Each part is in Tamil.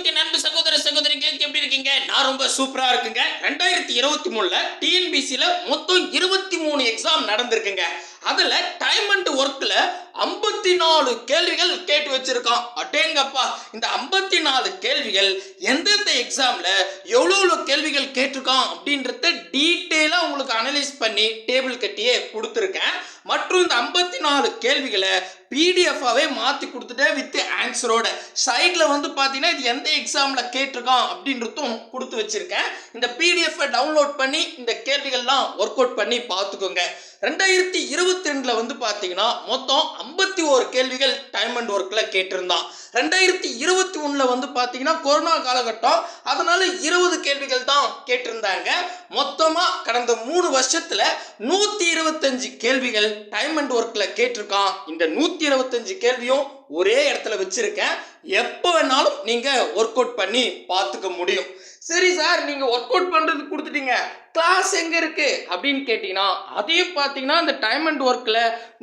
நண்பு சகோதர சகோதரிகளுக்கு எப்படி இருக்கீங்க? நான் ரொம்ப சூப்பரா இருக்குங்க. ரெண்டாயிரத்தி இருபத்தி மூணுல டிஎன்பிசியில மொத்தம் இருபத்தி மூணு எக்ஸாம் நடந்திருக்குங்க. அதுல டைம் அண்ட் ஒர்க்ல ஐம்பத்தி நாலு கேள்விகள் கேட்டு வச்சிருக்கான். அட்டேங்கப்பா இந்த ஐம்பத்தி நாலு கேள்விகள் எந்தெந்த எக்ஸாம்ல எவ்வளோ எவ்வளோ கேள்விகள் கேட்டிருக்கான் அப்படின்றத டீட்டெயிலாக உங்களுக்கு அனலைஸ் பண்ணி டேபிள் கட்டியே கொடுத்துருக்கேன். மற்றும் இந்த ஐம்பத்தி நாலு கேள்விகளை பிடிஎஃபாகவே மாற்றி கொடுத்துட்டேன் வித் ஆன்சரோட சைடில் வந்து பார்த்தீங்கன்னா இது எந்த எக்ஸாமில் கேட்டிருக்கான் அப்படின்றதும் கொடுத்து வச்சிருக்கேன். இந்த பிடிஎஃப்பை டவுன்லோட் பண்ணி இந்த கேள்விகள்லாம் ஒர்க் அவுட் பண்ணி பார்த்துக்கோங்க. ரெண்டாயிரத்தி இருபத்தி ரெண்டில் வந்து பார்த்தீங்கன்னா மொத்தம் ஐம்பத்தி ஓரு கேள்விகள் டைம் அண்ட் ஒர்க்கில் கேட்டிருந்தான். ரெண்டாயிரத்தி இருபத்தி ஒன்றில் வந்து பார்த்தீங்கன்னா கொரோனா காலகட்டம் அதனால் இருபது கேள்விகள் தான் கேட்டிருந்தாங்க. மொத்தமாக கடந்த மூணு வருஷத்தில் நூற்றி இருபத்தஞ்சு கேள்விகள் டைம் அண்ட் ஒர்க்கில் கேட்டிருக்கான். இந்த நூற்றி இருபத்தஞ்சு கேள்வியும் ஒரே இடத்துல வச்சுருக்கேன். எப்போ வேணாலும் நீங்கள் ஒர்க் அவுட் பண்ணி பார்த்துக்க முடியும். சரி சார் நீங்கள் ஒர்க் அவுட் பண்ணுறதுக்கு கொடுத்துட்டீங்க. கிளாஸ் எங்கே இருக்கு? அப்படின்னு கேட்டிங்கன்னா அதையும் பார்த்தீங்கன்னா இந்த டைம் அண்ட் ஒர்க்கில்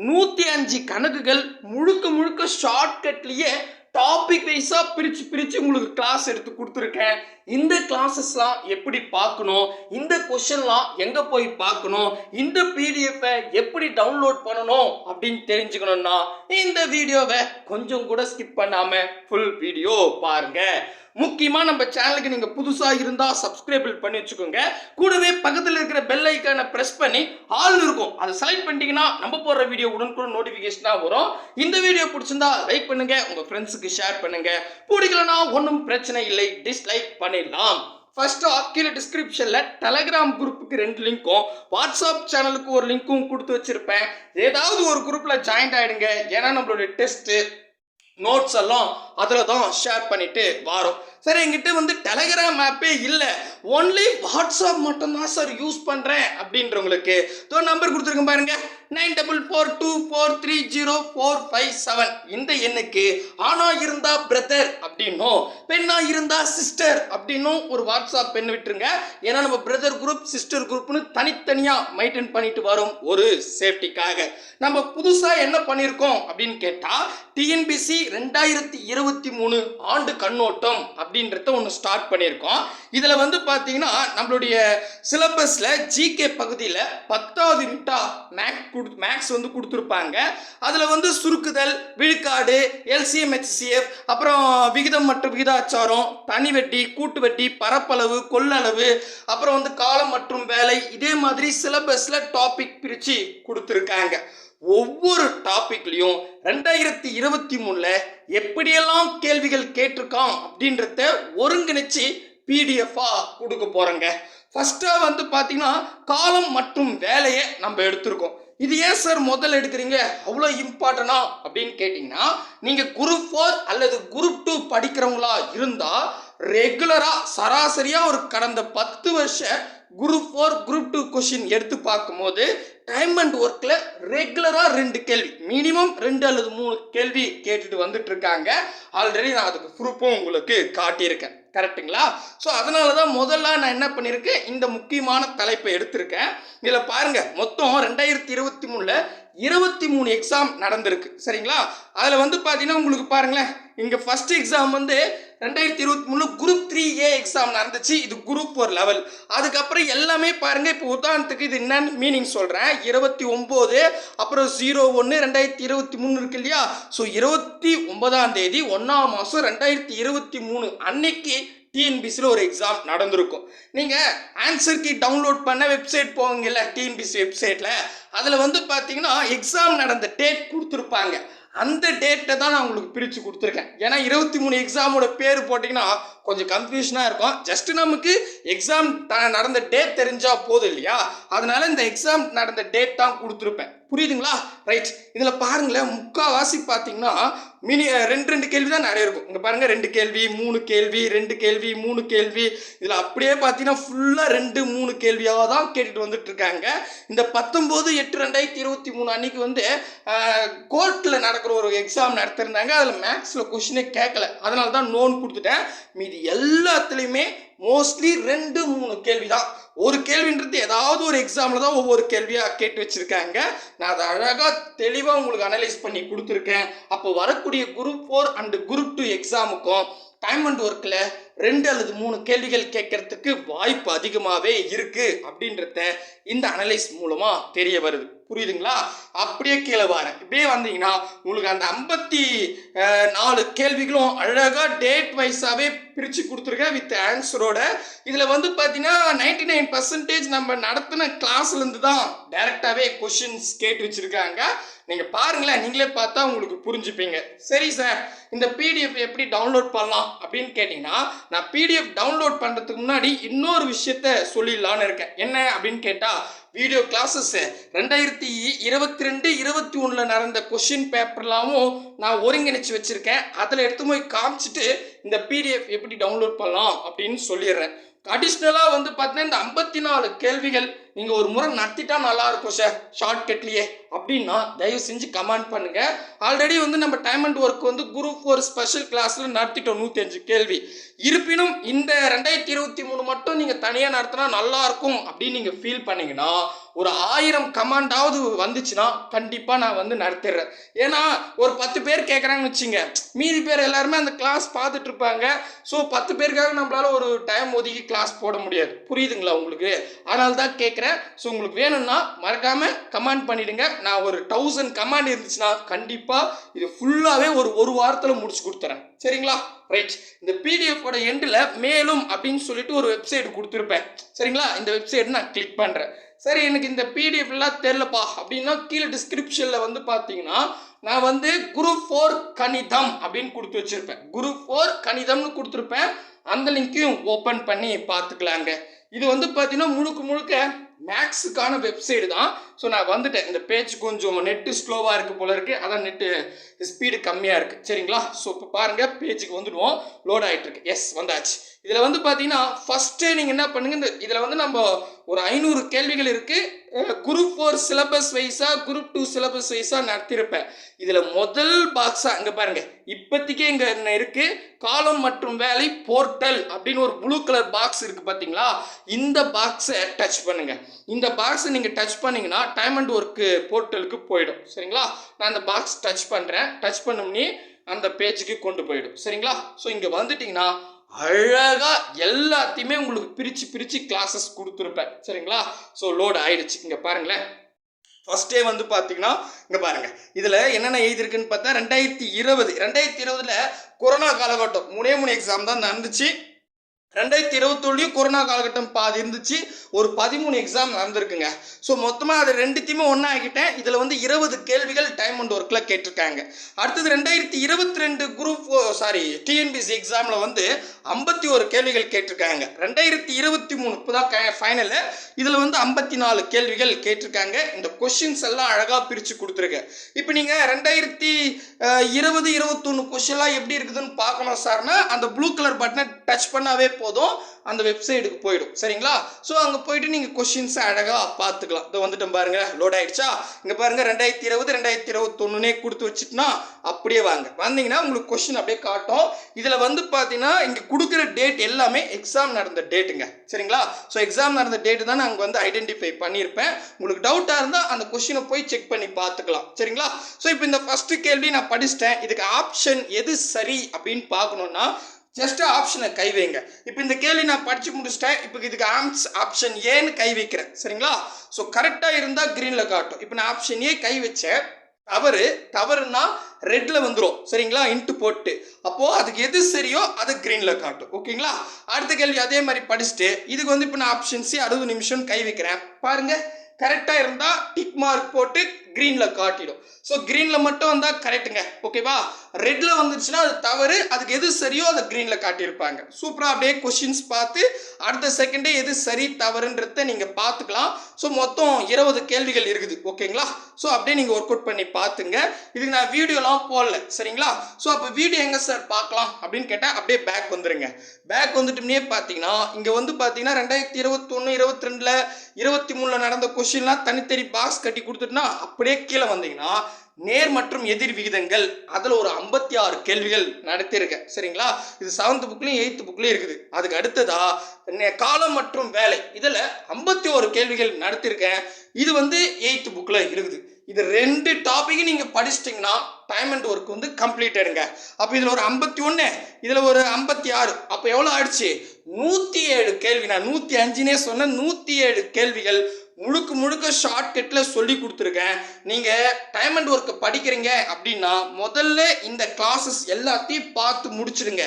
நூற்றி அஞ்சு கணக்குகள் முழுக்க முழுக்க ஷார்ட்கட்லேயே டாபிக் வைஸாக பிரித்து பிரித்து உங்களுக்கு கிளாஸ் எடுத்து கொடுத்துருக்கேன். இந்த கிளாஸஸ்லாம் எப்படி பார்க்கணும்? இந்த கொஷன்லாம் எங்கே போய் பார்க்கணும்? இந்த பிடிஎஃப்பை எப்படி டவுன்லோட் பண்ணணும்? அப்படின்னு தெரிஞ்சுக்கணும்னா இந்த வீடியோவை கொஞ்சம் கூட ஸ்கிப் பண்ணாமல் ஃபுல் வீடியோ பாருங்க. முக்கியமாக நம்ம சேனலுக்கு நீங்கள் புதுசாக இருந்தால் சப்ஸ்கிரைபிள் பண்ணி வச்சுக்கோங்க. கூடவே பக்கத்தில் இருக்கிற பெல் ஐக்கானை ப்ரெஸ் பண்ணி ஆள் இருக்கும். அதை செலக்ட் பண்ணிட்டீங்கன்னா நம்ம போடுற வீடியோ உடனுக்குடன் நோட்டிஃபிகேஷனாக வரும். இந்த வீடியோ பிடிச்சிருந்தா லைக் பண்ணுங்கள் உங்கள் ஃப்ரெண்ட்ஸுக்கு ஷேர் பண்ணுங்கள் பிடிக்கலன்னா ஒன்றும் பிரச்சனை இல்லை. டிஸ்லைக் பண்ணிடலாம் ஃபர்ஸ்ட் கீழே டிஸ்கிரிப்ஷனில் டெலகிராம் குரூப்புக்கு ரெண்டு லிங்க்கும் வாட்ஸ்அப் சேனலுக்கு ஒரு லிங்க்கும் கொடுத்து வச்சுருப்பேன். ஏதாவது ஒரு குரூப்பில் ஜாயின் ஆகிடுங்க ஏன்னா நம்மளுடைய டெஸ்ட்டு நோட்ஸ் எல்லாம் அதில் தான் ஷேர் பண்ணிட்டு வரோம். சார் எங்கிட்ட வந்து டெலகிராம் ஆப்பே இல்லை. ஒன்லி வாட்ஸ்அப் மட்டும்தான் சார் யூஸ் பண்ணுறேன் அப்படின்றவங்களுக்கு தோ நம்பர் கொடுத்துருக்கேன் பாருங்கள் nine double four two four three zero four five seven. இந்த எண்ணுக்கு ஆணா இருந்தா பிரதர் அப்படின்னும் பெண்ணா இருந்தா சிஸ்டர் அப்படின்னும் ஒரு வாட்ஸ்அப் பெண் விட்டுருங்க. ஏன்னா நம்ம பிரதர் குரூப் சிஸ்டர் குரூப்னு தனித்தனியாக மெயின்டைன் பண்ணிட்டு வரும் ஒரு சேஃப்டிக்காக நம்ம புதுசாக என்ன பண்ணியிருக்கோம் அப்படின்னு கேட்டால் டிஎன்பிசி ரெண்டாயிரத்தி இருபத்தி மூணு ஆண்டு கண்ணோட்டம் அப்படின்றத ஒன்று ஸ்டார்ட் பண்ணியிருக்கோம் இதில் வந்து பார்த்தீங்கன்னா நம்மளுடைய சிலபஸில் ஜிகே பகுதியில் பத்தாவது யூனிட்டா மேக் கொடு மேக்ஸ் வந்து கொடுத்துருப்பாங்க. அதில் வந்து சுருக்குதல் விழுக்காடு எல்சிஎம் ஹெச்சிஎஃப் அப்புறம் விகிதம் மற்றும் விகிதாச்சாரம் தனி வட்டி கூட்டு வட்டி பரப்பளவு கொள்ளளவு அப்புறம் வந்து காலம் மற்றும் வேலை இதே மாதிரி சிலபஸில் டாபிக் பிரித்து கொடுத்துருக்காங்க. ஒவ்வொரு டாபிக்லையும் ரெண்டாயிரத்தி இருபத்தி மூணில் எப்படியெல்லாம் கேள்விகள் கேட்டிருக்கான் அப்படின்றத ஒருங்கிணைச்சு பிடிஎஃபாக கொடுக்க போகிறோங்க ஃபஸ்ட்டாக வந்து பார்த்திங்கன்னா காலம் மற்றும் வேலையை நம்ம எடுத்திருக்கோம். இது ஏன் சார் முதல்ல எடுக்கிறீங்க? அவ்வளோ இம்பார்ட்டனா அப்படின்னு கேட்டிங்கன்னா நீங்கள் குரூப் ஃபோர் அல்லது குரூப் டூ படிக்கிறவங்களா இருந்தால் ரெகுலராக சராசரியாக ஒரு கடந்த பத்து வருஷ group four group two question எடுத்து பார்க்கும்போது டைம் அண்ட் ஒர்க்கில் ரெகுலராக ரெண்டு கேள்வி மினிமம் ரெண்டு அல்லது மூணு கேள்வி கேட்டுட்டு வந்துட்டு இருக்காங்க. ஆல்ரெடி நான் அதுக்கு ப்ரூஃபும் உங்களுக்கு காட்டியிருக்கேன். கரெக்ட்டுங்களா ஸோ அதனால தான் முதல்ல நான் என்ன பண்ணியிருக்கேன் இந்த முக்கியமான தலைப்பை எடுத்திருக்கேன். இதில் பாருங்கள் மொத்தம் ரெண்டாயிரத்தி இருபத்தி மூணில் இருபத்தி மூணு எக்ஸாம் நடந்திருக்கு. சரிங்களா? அதில் வந்து பார்த்தீங்கன்னா உங்களுக்கு பாருங்களேன் இங்கே ஃபஸ்ட் எக்ஸாம் வந்து ரெண்டாயிரத்தி இருபத்தி மூணு குரூப் த்ரீ ஏ எக்ஸாம் நடந்துச்சு. இது குரூப் ஒரு லெவல் அதுக்கப்புறம் எல்லாமே பாருங்கள் இப்போ உதாரணத்துக்கு இது என்னன்னு மீனிங் சொல்கிறேன் இருபத்தி ஒம்பது அப்புறம் ஜீரோ ஒன்று ரெண்டாயிரத்தி இருபத்தி மூணு இருக்கு இல்லையா? ஸோ இருபத்தி ஒன்பதாம் தேதி ஒன்றாம் மாதம் ரெண்டாயிரத்தி இருபத்தி மூணு அன்னைக்கு டிஎன்பிசியில் ஒரு எக்ஸாம் நடந்திருக்கும். நீங்கள் ஆன்சர் கீ டவுன்லோட் பண்ண வெப்சைட் போவீங்கல்ல டிஎன்பிசி வெப்சைட்டில் அதில் வந்து பார்த்தீங்கன்னா எக்ஸாம் நடந்த டேட் கொடுத்துருப்பாங்க. அந்த டேட்டை தான் நான் உங்களுக்கு பிரித்து கொடுத்துருக்கேன். ஏன்னா இருபத்தி மூணு எக்ஸாமோட பேர் போட்டிங்கன்னா கொஞ்சம் கன்ஃபியூஷனாக இருக்கும். ஜஸ்ட் நமக்கு எக்ஸாம் நடந்த டேட் தெரிஞ்சால் போதும் இல்லையா? அதனால இந்த எக்ஸாம் நடந்த டேட் தான் கொடுத்துருப்பேன். புரியுதுங்களா? ரைட் இதில் பாருங்களேன் முக்கால்வாசி பார்த்தீங்கன்னா மினி ரெண்டு ரெண்டு கேள்வி தான் நிறைய இருக்கும். இங்கே பாருங்கள் ரெண்டு கேள்வி மூணு கேள்வி ரெண்டு கேள்வி மூணு கேள்வி. இதில் அப்படியே பார்த்தீங்கன்னா ஃபுல்லாக ரெண்டு மூணு கேள்வியாக தான் கேட்டுட்டு வந்துட்டு இருக்காங்க. இந்த பத்தொம்போது எட்டு ரெண்டாயிரத்தி இருபத்தி மூணு அன்னைக்கு வந்து கோர்ட்டில் நடக்கிற ஒரு எக்ஸாம் நடத்திருந்தாங்க. அதில் மேக்ஸில் கொஷினே கேட்கல. அதனால தான் நோன் கொடுத்துட்டேன். மீதி எல்லாத்துலேயுமே மோஸ்ட்லி ரெண்டு மூணு கேள்வி தான் ஒரு கேள்வின்றது ஏதாவது ஒரு எக்ஸாமில் தான் ஒவ்வொரு கேள்வியாக கேட்டு வச்சுருக்காங்க. நான் அதை அழகாக தெளிவாக உங்களுக்கு அனலைஸ் பண்ணி கொடுத்துருக்கேன். அப்போ வரக்கூடிய group four and group two எக்ஸாமுக்கும் time and ஒர்க்கில் ரெண்டு அல்லது மூணு கேள்விகள் கேட்கறதுக்கு வாய்ப்பு அதிகமாகவே இருக்குது அப்படின்றத இந்த அனலைஸ் மூலமாக தெரிய வருது. புரியுதுங்களா? அப்படியே கீழே வாரேன். இப்படியே வந்தீங்கன்னா உங்களுக்கு அந்த ஐம்பத்தி நாலு கேள்விகளும் அழகாக டேட் வைஸாகவே பிரித்து கொடுத்துருக்கேன் வித் ஆன்சரோட இதில் வந்து பார்த்தீங்கன்னா நைன்டி நைன் பர்சன்டேஜ் நம்ம நடத்தின கிளாஸ்லேருந்து தான் டைரெக்டாகவே கொஷின்ஸ் கேட்டு வச்சுருக்காங்க. நீங்கள் பாருங்களேன் நீங்களே பார்த்தா உங்களுக்கு புரிஞ்சுப்பீங்க. சரி சார் இந்த பிடிஎஃப் எப்படி டவுன்லோட் பண்ணலாம் அப்படின்னு கேட்டிங்கன்னா நான் பிடிஎஃப் டவுன்லோட் பண்ணுறதுக்கு முன்னாடி இன்னொரு விஷயத்த சொல்லிடலான்னு இருக்கேன். என்ன அப்படின்னு கேட்டால் வீடியோ கிளாஸஸ் ரெண்டாயிரத்தி இருபத்தி ரெண்டு இருபத்தி ஒன்றில் நடந்த கொஷின் பேப்பர்லாமும் நான் ஒருங்கிணைச்சு வச்சுருக்கேன். அதில் எடுத்து போய் காமிச்சிட்டு இந்த பிடிஎஃப் எப்படி டவுன்லோட் பண்ணலாம் அப்படின்னு சொல்லிடுறேன். அடிஷ்னலாக வந்து பார்த்தீங்கன்னா இந்த ஐம்பத்தி நாலு கேள்விகள் நீங்கள் ஒரு முறை நடத்திட்டா நல்லா இருக்கும் சார் ஷார்ட்கட்லேயே அப்படின்னா தயவு செஞ்சு கமெண்ட் பண்ணுங்க. ஆல்ரெடி வந்து நம்ம டைம் அண்ட் ஒர்க் வந்து குரூப் ஒரு ஸ்பெஷல் கிளாஸில் நடத்திட்டோம் நூற்றி அஞ்சு கேள்வி. இருப்பினும் இந்த ரெண்டாயிரத்தி இருபத்தி மூணு மட்டும் நீங்கள் தனியாக நடத்தினா நல்லா இருக்கும் அப்படின்னு நீங்கள் ஃபீல் பண்ணீங்கன்னா ஒரு ஆயிரம் கமாண்டாவது வந்துச்சுன்னா கண்டிப்பாக நான் வந்து நடத்திடுறேன். ஏன்னா ஒரு பத்து பேர் கேட்குறாங்கன்னு வச்சுங்க மீதி பேர் எல்லாருமே அந்த கிளாஸ் பார்த்துட்டு இருப்பாங்க ஸோ பத்து பேருக்காக நம்மளால ஒரு டைம் ஒதுக்கி கிளாஸ் போட முடியாது. புரியுதுங்களா உங்களுக்கு? அதனால தான் கேட்குறேன் ஸோ உங்களுக்கு வேணும்னா மறக்காமல் கமெண்ட் பண்ணிவிடுங்க நான் ஒரு தௌசண்ட் கமாண்ட் இருந்துச்சுன்னா கண்டிப்பாக இது ஃபுல்லாகவே ஒரு ஒரு வாரத்தில் முடிச்சு கொடுத்துறேன். சரிங்களா? ரைட் இந்த பிடிஎஃபோட எண்டில் மேலும் அப்படின்னு சொல்லிட்டு ஒரு வெப்சைட் கொடுத்துருப்பேன். சரிங்களா? இந்த வெப்சைட் நான் கிளிக் பண்ணுறேன் சரி எனக்கு இந்த பிடிஎஃப்லாம் தெரிலப்பா அப்படின்னா கீழே டிஸ்கிரிப்ஷனில் வந்து பார்த்தீங்கன்னா நான் வந்து குரு ஃபோர் கணிதம் அப்படின்னு கொடுத்து வச்சுருப்பேன். குரு ஃபோர் கணிதம்னு கொடுத்துருப்பேன். அந்த லிங்க்கையும் ஓப்பன் பண்ணி பார்த்துக்கலாங்க. இது வந்து பார்த்தீங்கன்னா முழுக்க முழுக்க மேக்ஸுக்கான வெப்சைடு தான். ஸோ நான் வந்துட்டேன். இந்த பேஜ் கொஞ்சம் நெட்டு ஸ்லோவாக இருக்குது போல இருக்குது அதான் நெட்டு ஸ்பீடு கம்மியாக இருக்குது சரிங்களா? ஸோ இப்போ பாருங்கள் பேஜுக்கு வந்துடுவோம். லோட் ஆகிட்டுருக்கு எஸ் வந்தாச்சு. இதில் வந்து பார்த்தீங்கன்னா ஃபஸ்ட்டு நீங்கள் என்ன பண்ணுங்க இந்த இதில் வந்து நம்ம ஒரு ஐநூறு கேள்விகள் இருக்குது குரூப் ஃபோர் சிலபஸ் வைஸாக குரூப் டூ சிலபஸ் வைஸாக நடத்தியிருப்பேன் இதில் முதல் பாக்ஸாக இங்கே பாருங்கள் இப்போதைக்கே இங்கே என்ன இருக்குது காலம் மற்றும் வேலை போர்ட்டல் அப்படின்னு ஒரு ப்ளூ கலர் பாக்ஸ் இருக்குது பார்த்தீங்களா இந்த பாக்ஸை டச் பண்ணுங்கள் இந்த பாக்ஸை நீங்கள் டச் பண்ணிங்கன்னா டைம் அண்ட் ஒர்க்கு போர்ட்டலுக்கு போயிடும். சரிங்களா? நான் அந்த பாக்ஸ் டச் பண்ணுறேன் டச் பண்ணோம்னே அந்த பேஜுக்கு கொண்டு போயிடும். சரிங்களா? ஸோ இங்கே வந்துட்டிங்கன்னா அழகாக எல்லாத்தையுமே உங்களுக்கு பிரித்து பிரித்து கிளாஸஸ் கொடுத்துருப்பேன். சரிங்களா? ஸோ லோடு ஆயிடுச்சு. இங்கே பாருங்களேன். ஃபஸ்ட்டே வந்து பார்த்தீங்கன்னா இங்கே பாருங்கள் இதில் என்னென்ன எழுதியிருக்குன்னு பார்த்தா ரெண்டாயிரத்தி இருபது ரெண்டாயிரத்தி இருபதில் கொரோனா காலகட்டம். மூணே மூணு எக்ஸாம் தான் நடந்துச்சு. ரெண்டாயிரத்தி இருபத்தொன்னுலையும் கொரோனா காலகட்டம் பாதி இருந்துச்சு. ஒரு பதிமூணு எக்ஸாம் நடந்திருக்குங்க. ஸோ மொத்தமாக அது ரெண்டுத்தையுமே ஒன்றா ஆகிட்டேன் இதில் வந்து இருபது கேள்விகள் டைம் அண்ட் ஒர்க்கில் கேட்டிருக்காங்க. அடுத்தது ரெண்டாயிரத்தி இருபத்தி ரெண்டு குரூப் சாரி டிஎன்பிசி எக்ஸாமில் வந்து ஐம்பத்தி ஒரு கேள்விகள் கேட்டிருக்காங்க. ரெண்டாயிரத்தி இருபத்தி மூணு இப்போ தான் ஃபைனலு இதில் வந்து ஐம்பத்தி நாலு கேள்விகள் கேட்டிருக்காங்க. இந்த கொஷின்ஸ் எல்லாம் அழகாக பிரித்து கொடுத்துருக்கேன் இப்போ நீங்கள் ரெண்டாயிரத்தி இருபது இருபத்தொன்று கொஷின்லாம் எப்படி இருக்குதுன்னு பார்க்கணும் சார்னா அந்த ப்ளூ கலர் பட்டனை டச் பண்ணாவே போதும் அந்த வெப்சைட்டுக்கு போயிடும். சரிங்களா? ஸோ அங்கே போயிட்டு நீங்கள் கொஷின்ஸை அழகாக பார்த்துக்கலாம் இதை வந்துட்டோம் பாருங்க. லோட் ஆகிடுச்சா இங்கே பாருங்க ரெண்டாயிரத்தி இருபது ரெண்டாயிரத்தி இருபத்தொன்னுனே கொடுத்து வச்சுட்டுனா அப்படியே வாங்க. வந்தீங்கன்னா உங்களுக்கு கொஷின் அப்படியே காட்டும். இதில் வந்து பார்த்தீங்கன்னா இங்கே கொடுக்குற டேட் எல்லாமே எக்ஸாம் நடந்த டேட்டுங்க சரிங்களா? ஸோ எக்ஸாம் நடந்த டேட்டு தான் அங்கே வந்து ஐடென்டிஃபை பண்ணியிருப்பேன். உங்களுக்கு டவுட்டாக இருந்தால் அந்த கொஷினை போய் செக் பண்ணி பார்த்துக்கலாம் சரிங்களா? ஸோ இப்போ இந்த ஃபஸ்ட்டு கேள்வி நான் படிச்சிட்டேன். இதுக்கு ஆப்ஷன் எது சரி அப்படின்னு பார்க்கணுன்னா ஜஸ்ட் ஆப்ஷனை கை வைங்க. இப்போ இந்த கேள்வி நான் படித்து முடிச்சிட்டேன். இப்போ இதுக்கு ஆம்ஸ் ஆப்ஷன் ஏன்னு கை வைக்கிறேன். சரிங்களா? ஸோ கரெக்டாக இருந்தால் க்ரீனில் காட்டும். இப்போ நான் ஆப்ஷன் ஏ கை வச்சேன். தவறு தவறுனா ரெட்டில் வந்துடும் சரிங்களா? இன்ட்டு போட்டு. அப்போது அதுக்கு எது சரியோ அது க்ரீனில் காட்டும். ஓகேங்களா? அடுத்த கேள்வி அதே மாதிரி படிச்சுட்டு இதுக்கு வந்து இப்போ நான் ஆப்ஷன் சி அறுபது நிமிஷம் கை வைக்கிறேன். பாருங்கள் கரெக்டாக இருந்தால் டிக் மார்க் போட்டு க்ரீனில் காட்டிடும். ஸோ க்ரீனில் மட்டும் வந்தால் கரெக்டுங்க ஓகேவா ரெட்டில் வந்துருச்சுன்னா அது தவறு. அதுக்கு எது சரியோ அதை க்ரீனில் காட்டியிருப்பாங்க. சூப்பராக அப்படியே கொஷின்ஸ் பார்த்து அடுத்த செகண்டே எது சரி தவறுன்றத நீங்கள் பார்த்துக்கலாம். ஸோ மொத்தம் இருபது கேள்விகள் இருக்குது. ஓகேங்களா ஸோ அப்படியே நீங்கள் ஒர்க் அவுட் பண்ணி பார்த்துங்க. இதுக்கு நான் வீடியோலாம் போடல. சரிங்களா? ஸோ அப்போ வீடியோ எங்கே சார் பார்க்கலாம் அப்படின்னு கேட்டால் அப்படியே பேக் வந்துடுங்க பேக் வந்துட்டுமே பார்த்தீங்கன்னா இங்கே வந்து பார்த்தீங்கன்னா ரெண்டாயிரத்தி இருபத்தொன்று இருபத்தி ரெண்டில் இருபத்தி மூணில் நடந்த கொஷின்லாம் தனித்தனி பாக்ஸ் கட்டி கொடுத்துட்டுனா அப்படியே கீழே வந்தீங்கன்னா நேர் மற்றும் எதிர் விகிதங்கள் அதில் ஒரு ஐம்பத்தி ஆறு கேள்விகள் நடத்தியிருக்கேன். சரிங்களா? இது செவன்த் புக்லேயும் எயித்து புக்லேயும் இருக்குது. அதுக்கு அடுத்ததா காலம் மற்றும் வேலை. இதில் ஐம்பத்தி ஒரு கேள்விகள் நடத்தியிருக்கேன். இது வந்து எயித்து புக்கில் இருக்குது. இது ரெண்டு டாப்பிக்கும் நீங்கள் படிச்சிட்டிங்கன்னா டைம் அண்ட் ஒர்க் வந்து கம்ப்ளீட் எடுங்க அப்போ இதில் ஒரு ஐம்பத்தி ஒன்று இதில் ஒரு ஐம்பத்தி ஆறு அப்போ எவ்வளோ ஆயிடுச்சு? நூற்றி ஏழு கேள்வி. நான் நூற்றி அஞ்சுனே சொன்னேன். நூற்றி ஏழு கேள்விகள் முழுக்க முழுக்க ஷார்ட்கட்டில் சொல்லி கொடுத்துருக்கேன். நீங்கள் டைம் அண்ட் ஒர்க்கை படிக்கிறீங்க அப்படின்னா முதல்ல இந்த கிளாஸஸ் எல்லாத்தையும் பார்த்து முடிச்சிடுங்க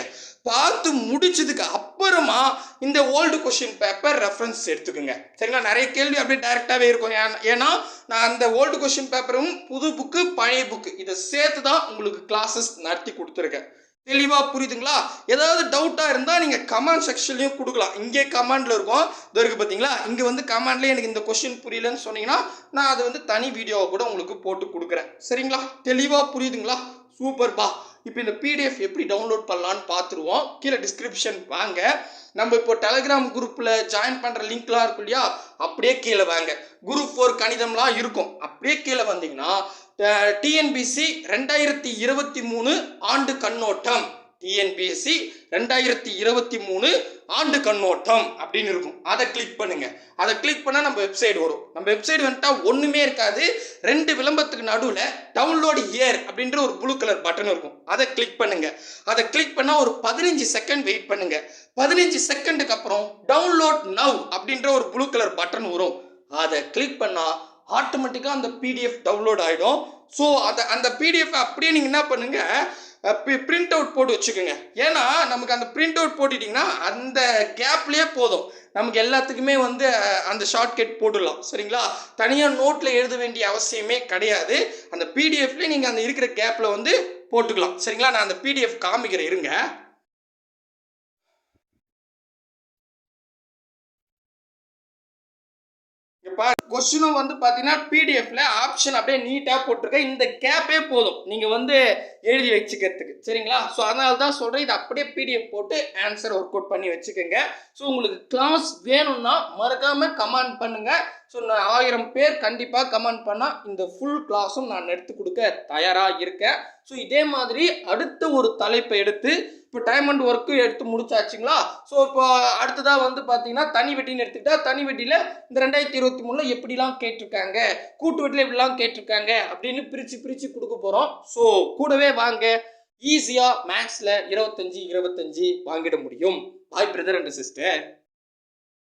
பார்த்து முடிச்சதுக்கு அப்புறமா இந்த ஓல்டு கொஷின் பேப்பர் ரெஃபரன்ஸ் எடுத்துக்கோங்க. சரிங்களா? நிறைய கேள்வி அப்படியே டைரெக்டாகவே இருக்கும். ஏன்னா நான் அந்த ஓல்டு கொஷின் பேப்பரும் புது புக்கு பழைய புக்கு இதை சேர்த்து தான் உங்களுக்கு கிளாஸஸ் நடத்தி கொடுத்துருக்கேன். தெளிவாக புரியுதுங்களா? ஏதாவது டவுட்டாக இருந்தால் நீங்கள் கமெண்ட் செக்ஷன்லையும் கொடுக்கலாம். இங்கே கமெண்டில் இருக்கும். இது இருக்குது பார்த்தீங்களா இங்கே வந்து கமெண்ட்லேயே எனக்கு இந்த கொஷின் புரியலன்னு சொன்னீங்கன்னா நான் அது வந்து தனி வீடியோவை கூட உங்களுக்கு போட்டு கொடுக்குறேன். சரிங்களா? தெளிவாக புரியுதுங்களா? சூப்பர்பா இப்போ இந்த பிடிஎஃப் எப்படி டவுன்லோட் பண்ணலான்னு பார்த்துருவோம். கீழே டிஸ்கிரிப்ஷன் வாங்க. நம்ம இப்போ டெலகிராம் குரூப்பில் ஜாயின் பண்ணுற லிங்க்லாம் இருக்கும் இல்லையா? அப்படியே கீழே வாங்க. குரூப் ஃபோர் கணிதம்லாம் இருக்கும். அப்படியே கீழே வந்தீங்கன்னா டிஎன்பிசி ரெண்டாயிரத்தி இருபத்தி மூணு ஆண்டு கண்ணோட்டம். டிஎன்பிஎஸ்சி ரெண்டாயிரத்தி இருபத்தி மூணு ஆண்டு கண்ணோட்டம் அப்படின்னு இருக்கும். அதை கிளிக் பண்ணுங்க. அதை கிளிக் பண்ணால் நம்ம வெப்சைட் வரும். நம்ம வெப்சைட் வந்துட்டா ஒன்றுமே இருக்காது. ரெண்டு விளம்பரத்துக்கு நடுவில் டவுன்லோடு இயர் அப்படின்ற ஒரு ப்ளூ கலர் பட்டன் இருக்கும். அதை கிளிக் பண்ணுங்க. அதை கிளிக் பண்ணால் ஒரு பதினஞ்சு செகண்ட் வெயிட் பண்ணுங்க. பதினஞ்சு செகண்டுக்கு அப்புறம் டவுன்லோட் நவ் அப்படின்ற ஒரு ப்ளூ கலர் பட்டன் வரும். அதை கிளிக் பண்ணால் ஆட்டோமேட்டிக்காக அந்த பிடிஎஃப் டவுன்லோட் ஆகிடும் ஸோ அதை அந்த பிடிஎஃப் அப்படியே நீங்கள் என்ன பண்ணுங்கள் பிரிண்ட் அவுட் போட்டு வச்சுக்கோங்க. ஏன்னா நமக்கு அந்த பிரிண்ட் அவுட் போட்டுட்டிங்கன்னா அந்த கேப்லேயே போதும். நமக்கு எல்லாத்துக்குமே வந்து அந்த ஷார்ட்கட் போட்டுடலாம். சரிங்களா? தனியாக நோட்டில் எழுத வேண்டிய அவசியமே கிடையாது. அந்த பிடிஎஃப்லேயே நீங்கள் அந்த இருக்கிற கேப்பில் வந்து போட்டுக்கலாம். சரிங்களா? நான் அந்த பிடிஎஃப் காமிக்கிறேன் இருங்க. இப்போ கொஸ்டினும் வந்து பார்த்தீங்கன்னா பிடிஎஃப்ல ஆப்ஷன் அப்படியே நீட்டாக போட்டிருக்கேன் இந்த கேப்பே போதும். நீங்கள் வந்து எழுதி வச்சுக்கிறதுக்கு. சரிங்களா? ஸோ அதனால தான் சொல்கிறேன் இது அப்படியே பிடிஎஃப் போட்டு ஆன்சர் ஒர்க் அவுட் பண்ணி வச்சுக்கோங்க. ஸோ உங்களுக்கு கிளாஸ் வேணும்னா மறக்காமல் கமெண்ட் பண்ணுங்கள் ஸோ நான் ஆயிரம் பேர் கண்டிப்பாக கமெண்ட் பண்ணால் இந்த ஃபுல் கிளாஸும் நான் எடுத்து கொடுக்க தயாராக இருக்கேன். ஸோ இதே மாதிரி அடுத்த ஒரு தலைப்பை எடுத்து இப்போ டைம் அண்ட் ஒர்க்கு எடுத்து முடிச்சாச்சுங்களா? ஸோ இப்போ அடுத்ததாக வந்து பார்த்தீங்கன்னா தனி வெட்டின்னு எடுத்துக்கிட்டா தனி வெட்டியில் இந்த ரெண்டாயிரத்தி இருபத்தி மூணில் எப்படிலாம் கேட்டிருக்காங்க? கூட்டு வெட்டியில் எப்படிலாம் கேட்டிருக்காங்க? அப்படின்னு பிரித்து பிரித்து கொடுக்க போகிறோம் ஸோ கூடவே வாங்க. ஈஸியாக மேக்ஸில் இருபத்தஞ்சி இருபத்தஞ்சி வாங்கிட முடியும். பாய் பிரதர் அண்ட் சிஸ்டர்